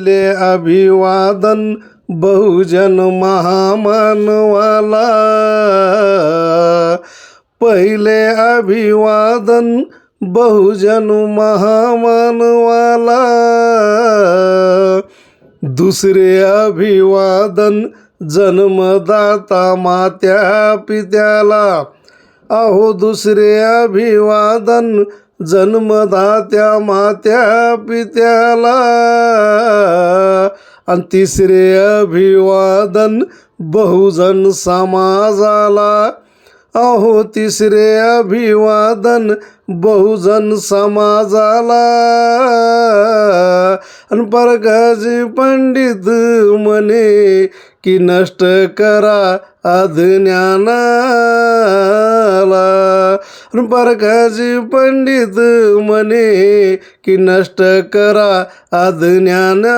ले अभिवादन बहुजन महामानवाला। पहिले अभिवादन बहुजन महामानवाला। दुसरे अभिवादन जन्मदाता मात्या पित्याला। अहो दुसरे अभिवादन जन्मदात्या मात्या पित्याला. आणि तिसरे अभिवादन बहुजन समाजाला. अहो तिसरे अभिवादन बहुजन समाजाला. आणि परगाजी पंडित म्हणे की नष्ट करा अज्ञाना परखाचे पंडित म्हणे की नष्ट करा अज्ञाना.